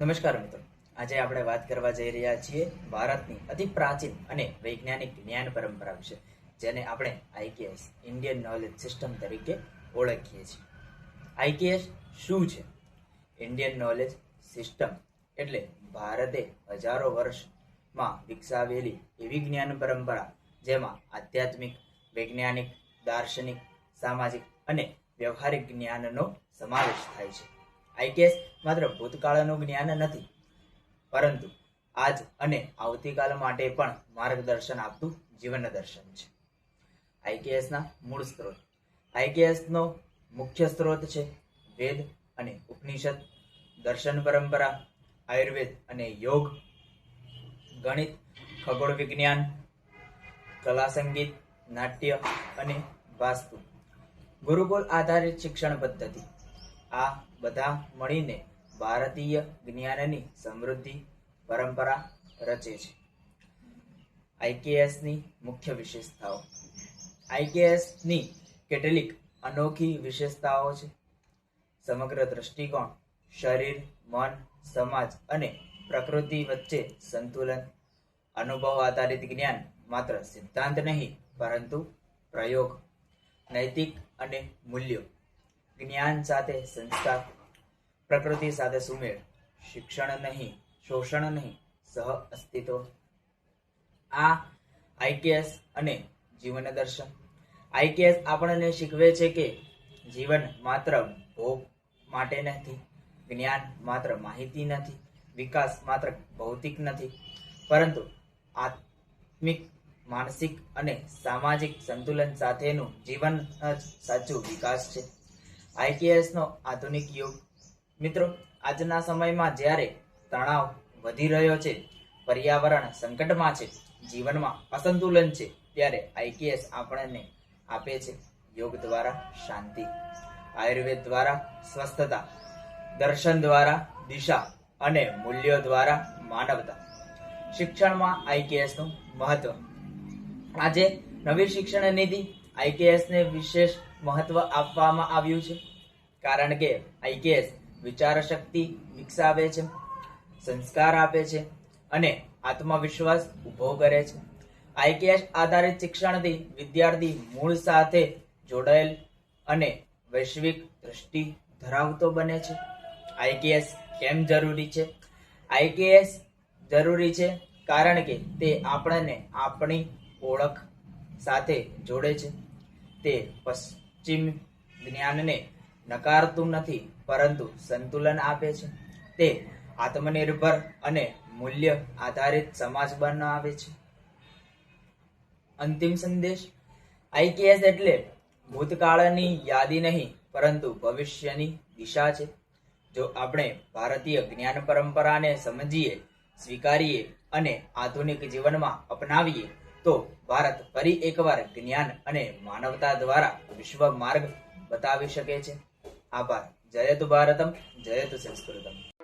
નમસ્કાર મિત્રો. આજે આપણે વાત કરવા જઈ રહ્યા છીએ ભારતની અતિ પ્રાચીન અને વૈજ્ઞાનિક જ્ઞાન પરંપરા વિશે, જેને આપણે આઈકેએસ ઇન્ડિયન નોલેજ સિસ્ટમ તરીકે ઓળખીએ છીએ. આઈકેએસ શું છે? ઇન્ડિયન નોલેજ સિસ્ટમ એટલે ભારતે હજારો વર્ષમાં વિકસાવેલી એવી જ્ઞાન પરંપરા, જેમાં આધ્યાત્મિક, વૈજ્ઞાનિક, દાર્શનિક, સામાજિક અને વ્યવહારિક જ્ઞાનનો સમાવેશ થાય છે. આઈકેએસ માત્ર ભૂતકાળનું જ્ઞાન નથી, પરંતુ આજ અને આવતીકાલ માટે પણ માર્ગદર્શન આપતું જીવન દર્શન છે. આઈકેએસના મૂળ સ્ત્રોત. આઈકેએસનો મુખ્ય સ્ત્રોત છે વેદ અને ઉપનિષદ, દર્શન પરંપરા, આયુર્વેદ અને યોગ, ગણિત, ખગોળ વિજ્ઞાન, કલા સંગીત, નાટ્ય અને વાસ્તુ. ગુરુકુલ આધારિત શિક્ષણ પદ્ધતિ. આ બધા મળીને ભારતીય જ્ઞાનની સમૃદ્ધિ પરંપરા રચે છે. આઈકેએસની મુખ્ય વિશેષતાઓ. આઈકેએસની કેટલીક અનોખી વિશેષતાઓ છે. સમગ્ર દ્રષ્ટિકોણ, શરીર, મન, સમાજ અને પ્રકૃતિ વચ્ચે સંતુલન, અનુભવ આધારિત જ્ઞાન માત્ર સિદ્ધાંત નહીં, પરંતુ પ્રયોગ, નૈતિક અને મૂલ્યો જ્ઞાન સાથે સંસ્કાર, પ્રકૃતિ સાથે સુમેળ, શિક્ષણ નહીં, શોષણ નહીં, સહ અસ્તિત્વ. આ આઈકેએસ અને જીવન દર્શન. આઈકેએસ આપણને શીખવે છે કે જીવન માત્ર ભોગ માટે નથી, જ્ઞાન માત્ર માહિતી નથી, વિકાસ માત્ર ભૌતિક નથી, પરંતુ આત્મિક, માનસિક અને સામાજિક સંતુલન સાથેનું જીવન જ સાચું વિકાસ છે. આઈકેએસ નો આધુનિક યુગ. મિત્રો, આજના સમયમાં જ્યારે તણાવ વધી રહ્યો છે, પર્યાવરણ સંકટમાં છે, જીવનમાં અસંતુલન છે, ત્યારે આઈટીએસ આપણને આપે છે યોગ દ્વારા શાંતિ, આયુર્વેદ દ્વારા સ્વસ્થતા, દર્શન દ્વારા દિશા અને મૂલ્યો દ્વારા માનવતા. શિક્ષણમાં આઈકેએસનું મહત્વ. આજે નવી શિક્ષણ નીતિ આઈકેએસ ને વિશેષ મહત્વ આપવામાં આવ્યું છે. કારણ કે આઈકેએસ વિચાર શક્તિ વિકસાવે છે, સંસ્કાર આપે છે અને આત્મવિશ્વાસ ઊભો કરે છે. આઈકેએસ આધારિત શિક્ષણથી વિદ્યાર્થી મૂળ સાથે જોડાયેલ અને વૈશ્વિક દ્રષ્ટિ ધરાવતો બને છે. આઈકેએસ કેમ જરૂરી છે? આઈકેએસ જરૂરી છે કારણ કે તે આપણને આપણી ઓળખ સાથે જોડે છે. તે પશ્ચિમ જ્ઞાનને નકારતું નથી, પરંતુ સંતુલન આપે છે. તે આત્મનિર્ભર અને મૂલ્ય આધારિત સમાજ બનાવે છે. અંતિમ સંદેશ. આઈકેએસ એટલે ભૂતકાળની યાદી નહીં, પરંતુ ભવિષ્યની દિશા છે. જો આપણે ભારતીય જ્ઞાન પરંપરાને સમજીએ, સ્વીકારીએ અને આધુનિક જીવનમાં અપનાવીએ તો ભારત ફરી એકવાર જ્ઞાન અને માનવતા દ્વારા વિશ્વ માર્ગ બતાવી શકે છે. આભાર. જયતુ ભારતમ જયતુ સંસ્કૃતમ.